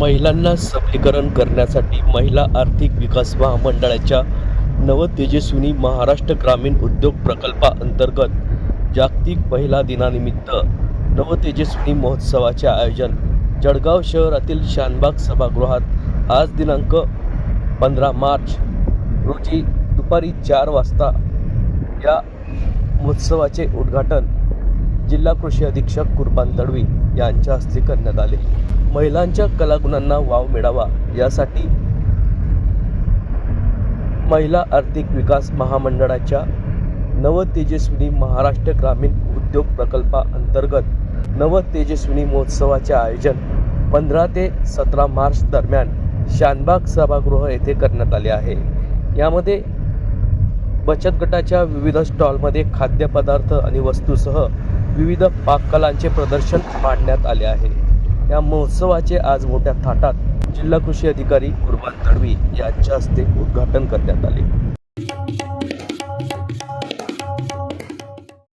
महिलांना सबलीकरण करण्यासाठी महिला आर्थिक विकास महामंडळाच्या नवतेजस्विनी महाराष्ट्र ग्रामीण उद्योग प्रकल्पाअंतर्गत जागतिक महिला दिनानिमित्त नवतेजस्विनी महोत्सवाचे आयोजन जळगाव शहरातील शानबाग सभागृहात आज दिनांक पंधरा मार्च रोजी दुपारी चार वाजता या महोत्सवाचे उद्घाटन जिल्हा कृषी अधीक्षक कुर्बान तडवी यांच्या हस्ते करण्यात आले. महिलांच्या कलागुणांना वाव मिळावा यासाठी महिला आर्थिक विकास महामंडळाच्या नव तेजस्विनी महाराष्ट्र ग्रामीण उद्योग प्रकल्पाअंतर्गत नव तेजस्विनी महोत्सवाचे आयोजन पंधरा ते सतरा मार्च दरम्यान शानबाग सभागृह येथे करण्यात आले आहे. यामध्ये बचत गटाच्या विविध स्टॉलमध्ये खाद्यपदार्थ आणि वस्तूसह विविध पाककलांचे प्रदर्शन मांडण्यात आले आहे. या महोत्सवाचे आज मोठ्या थाटात जिल्हा कृषी अधिकारी कुर्बान तडवी यांच्या हस्ते उद्घाटन करण्यात आले.